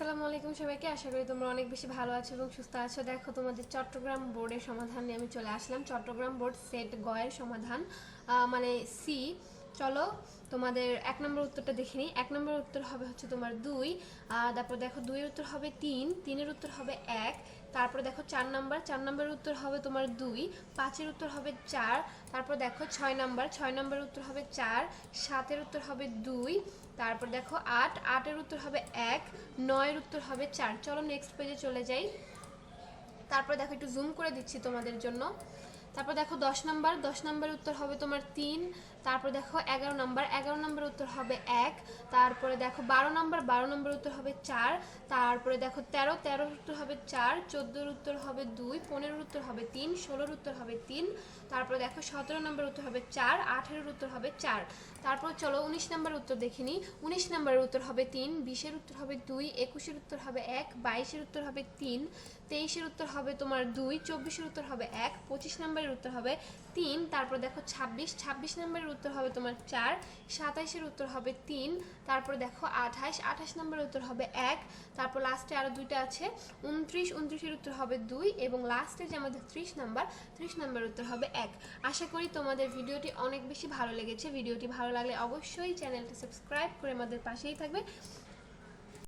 আসসালামু আলাইকুম সবাইকে। আশা করি তোমরা অনেক বেশি ভালো আছো এবং সুস্থ আছো। দেখো, তোমাদের চট্টগ্রাম বোর্ডের সমাধান নিয়ে আমি চলে আসলাম। চট্টগ্রাম বোর্ড সেট গয়ের সমাধান মানে সি চলো, তোমাদের এক নম্বর উত্তরটা দেখে নিই। এক নম্বর উত্তর হবে হচ্ছে তোমার দুই তারপর দেখো দুইয়ের উত্তর হবে তিন, তিনের উত্তর হবে এক, তারপর দেখো চার নাম্বার, চার নম্বরের উত্তর হবে তোমার দুই, পাঁচের উত্তর হবে চার, তারপর দেখো ছয় নাম্বার, ছয় নম্বরের উত্তর হবে চার, সাতের উত্তর হবে দুই, তারপর দেখো আট, আটের উত্তর হবে এক, নয়ের উত্তর হবে চার। চলো নেক্সট পেজে চলে যাই। তারপর দেখো একটু জুম করে দিচ্ছি তোমাদের জন্য। তারপর দেখো দশ নাম্বার দশ নাম্বারের উত্তর হবে তোমার তিন তারপর দেখো এগারো নাম্বার এগারো নাম্বার উত্তর হবে এক তারপরে দেখো বারো নাম্বার বারো নাম্বার উত্তর হবে চার তারপরে দেখো তেরো তেরোর উত্তর হবে চার চোদ্দোর উত্তর হবে দুই পনেরোর উত্তর হবে তিন ষোলোর উত্তর হবে তিন তারপরে দেখো সতেরো নম্বর উত্তর হবে চার আঠেরোর উত্তর হবে চার তারপর চলো উনিশ নম্বর উত্তর দেখিনি উনিশ নম্বরের উত্তর হবে তিন বিশের উত্তর হবে দুই একুশের উত্তর হবে এক বাইশের উত্তর হবে তিন তেইশের উত্তর হবে তোমার দুই চব্বিশের উত্তর হবে এক পঁচিশ নম্বরের উত্তর হবে তিন, তারপর দেখো ছাব্বিশ ছাব্বিশ নম্বরের উত্তর হবে তোমার চার, সাতাইশের উত্তর হবে তিন, তারপর দেখো আঠাশ আঠাশ নম্বরের উত্তর হবে এক, তারপর লাস্টে আরও দুইটা আছে, উনত্রিশ, উনত্রিশের উত্তর হবে দুই এবং লাস্টে যে আমাদের ত্রিশ নম্বর, ত্রিশ নাম্বার উত্তর হবে এক। আশা করি তোমাদের ভিডিওটি অনেক বেশি ভালো লেগেছে। ভিডিওটি ভালো লাগলে অবশ্যই চ্যানেলটি সাবস্ক্রাইব করে আমাদের পাশেই থাকবে।